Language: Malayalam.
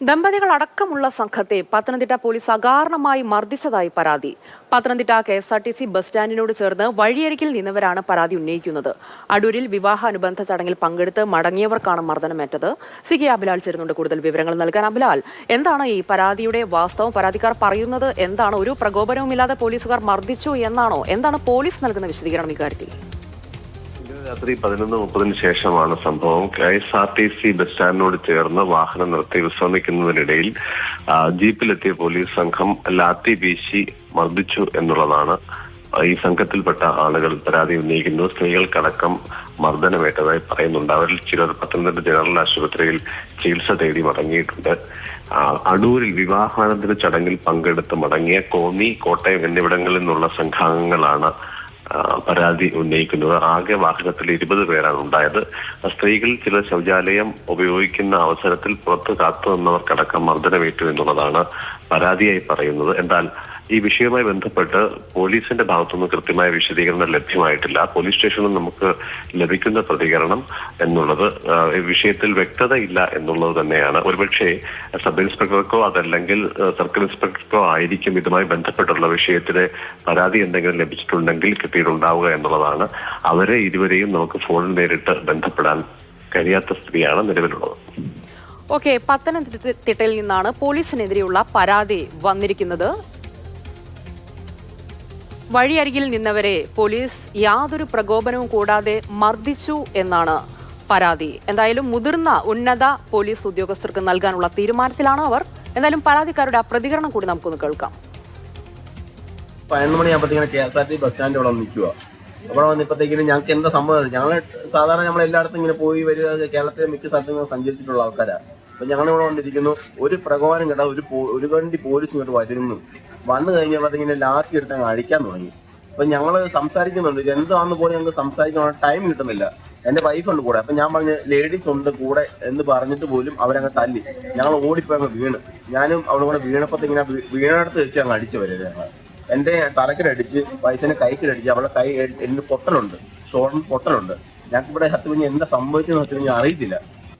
ദമ്പതികൾ അടക്കമുള്ള സംഘത്തെ പത്തനംതിട്ട പോലീസ് അകാരണമായി മർദ്ദിച്ചതായി പരാതി. Pathanamthitta K S R T C bus സ്റ്റാൻഡിനോട് ചേർന്ന് വഴിയരികിൽ നിന്നവരാണ് പരാതി ഉന്നയിക്കുന്നത്. അടൂരിൽ വിവാഹാനുബന്ധ ചടങ്ങിൽ പങ്കെടുത്ത് മടങ്ങിയവർക്കാണ് മർദ്ദനമേറ്റത്. സി കെ അബിലാൽ ചേരുന്നുണ്ട് കൂടുതൽ വിവരങ്ങൾ നൽകാൻ. അബിലാൽ എന്താണ് ഈ പരാതിയുടെ വാസ്തവം? പരാതിക്കാർ പറയുന്നത് എന്താണ്? ഒരു പ്രകോപനവുമില്ലാതെ പോലീസുകാർ മർദ്ദിച്ചു എന്നാണോ? എന്താണ് പോലീസ് നൽകുന്ന വിശദീകരണം ഇക്കാര്യത്തിൽ രാത്രി പതിനൊന്ന് മുപ്പതിന് ശേഷമാണ് സംഭവം. K S R T C bus സ്റ്റാൻഡിനോട് ചേർന്ന് വാഹനം നിർത്തി വിശ്രമിക്കുന്നതിനിടയിൽ ജീപ്പിലെത്തിയ പോലീസ് സംഘം ലാത്തി വീശി മർദ്ദിച്ചു എന്നുള്ളതാണ്. ഈ സംഘത്തിൽപ്പെട്ട ആളുകൾ പരാതി ഉന്നയിക്കുന്നത് സ്ത്രീകൾക്കടക്കം മർദ്ദനമേറ്റതായി പറയുന്നുണ്ട്. അവരിൽ ചിലർ പത്തനംതിട്ട ജനറൽ ആശുപത്രിയിൽ ചികിത്സ തേടി മടങ്ങിയിട്ടുണ്ട്. അടൂരിൽ വിവാഹാനന്തര ചടങ്ങിൽ പങ്കെടുത്ത് മടങ്ങിയ കോന്നി കോട്ടയം എന്നിവിടങ്ങളിൽ നിന്നുള്ള സംഘാംഗങ്ങളാണ് പരാതി ഉന്നയിക്കുന്നത്. ആകെ വാഹനത്തിൽ ഇരുപത് പേരാണ് ഉണ്ടായത്. സ്ത്രീകൾ ചില ശൗചാലയം ഉപയോഗിക്കുന്ന അവസരത്തിൽ പുറത്ത് കാത്തു നിന്നവർക്കടക്കം മർദ്ദനമേറ്റു എന്നുള്ളതാണ് പരാതിയായി പറയുന്നത്. എന്നാൽ ഈ വിഷയവുമായി ബന്ധപ്പെട്ട് പോലീസിന്റെ ഭാഗത്തുനിന്ന് കൃത്യമായ വിശദീകരണം ലഭ്യമായിട്ടില്ല. പോലീസ് സ്റ്റേഷനിൽ നമുക്ക് ലഭിക്കുന്ന പ്രതികരണം എന്നുള്ളത് വിഷയത്തിൽ വിഷയത്തിൽ വ്യക്തതയില്ല എന്നുള്ളത് തന്നെയാണ്. ഒരുപക്ഷെ സബ് ഇൻസ്പെക്ടർക്കോ അതല്ലെങ്കിൽ സർക്കിൾ ഇൻസ്പെക്ടർക്കോ ആയിരിക്കും ഇതുമായി ബന്ധപ്പെട്ടുള്ള വിഷയത്തിലെ പരാതി എന്തെങ്കിലും ലഭിച്ചിട്ടുണ്ടെങ്കിൽ കിട്ടിയിട്ടുണ്ടാവുക എന്നുള്ളതാണ്. അവരെ ഇരുവരെയും നമുക്ക് ഫോണിൽ നേരിട്ട് ബന്ധപ്പെടാൻ കഴിയാത്ത സ്ഥിതിയാണ് നിലവിലുള്ളത്. ഓക്കെ പത്തനംതിട്ടയിൽ നിന്നാണ് പോലീസിനെതിരെയുള്ള പരാതി വന്നിരിക്കുന്നത്. വഴിയരികിൽ നിന്നവരെ പോലീസ് യാതൊരു പ്രകോപനവും കൂടാതെ മർദ്ദിച്ചു എന്നാണ് പരാതി. എന്തായാലും മുതിർന്ന ഉന്നത പോലീസ് ഉദ്യോഗസ്ഥർക്ക് നൽകാനുള്ള തീരുമാനത്തിലാണ് അവർ. എന്തായാലും പരാതിക്കാരുടെ ആ പ്രതികരണം കൂടി നമുക്കൊന്ന് കേൾക്കാം. പതിനൊന്ന് മണിയാകുമ്പോഴത്തേക്കിന് K S R T bus stand ഇവിടെ നിൽക്കുക അവിടെ വന്നപ്പോഴത്തേക്കിനും ഞങ്ങൾക്ക് എന്താ സംഭവം? ഞങ്ങൾ സാധാരണ നമ്മൾ എല്ലായിടത്തും ഇങ്ങനെ പോയി വരിക കേരളത്തിലെ മിക്ക സ്ഥലത്തും സഞ്ചരിച്ചിട്ടുള്ള ആൾക്കാരാണ് അപ്പൊ ഞങ്ങൾ ഇവിടെ വന്നിരിക്കുന്നു. ഒരു പ്രകോപനം കേട്ടാൽ ഒരു ഒരു വണ്ടി പോലീസ് ഇങ്ങോട്ട് വരുന്നു. വന്നു കഴിഞ്ഞപ്പോഴത്തേക്കിനെ ലാത്തി എടുത്ത് അങ്ങ് അഴിക്കാൻ തുടങ്ങി. അപ്പൊ ഞങ്ങൾ സംസാരിക്കുന്നുണ്ട് ഇത് എന്താണെന്ന് പോലും ഞങ്ങൾക്ക് സംസാരിക്കാൻ ടൈം കിട്ടുന്നില്ല. എന്റെ വൈഫ് ഉണ്ട് കൂടെ അപ്പൊ ഞാൻ പറഞ്ഞ ലേഡീസ് ഉണ്ട് കൂടെ എന്ന് പറഞ്ഞിട്ട് പോലും അവരങ്ങ് തല്ലി. ഞങ്ങൾ ഓടിപ്പോയി അങ്ങ് വീണ്. ഞാനും അവിടെ കൂടെ വീണപ്പോഴത്തേക്കിനെ വീണടുത്ത് വെച്ച് അങ്ങ് അടിച്ചു വരരുത് ഞങ്ങൾ എന്റെ തലക്കിലടിച്ച് വൈഫിനെ കൈക്കിലടിച്ച് അവളെ കൈ എന്റെ പൊട്ടലുണ്ട് ഷോളിന് പൊട്ടലുണ്ട്. ഞങ്ങൾക്ക് ഇവിടെ സത്യം എന്താ സംഭവിച്ചെന്ന് സത്യം അറിയത്തില്ല.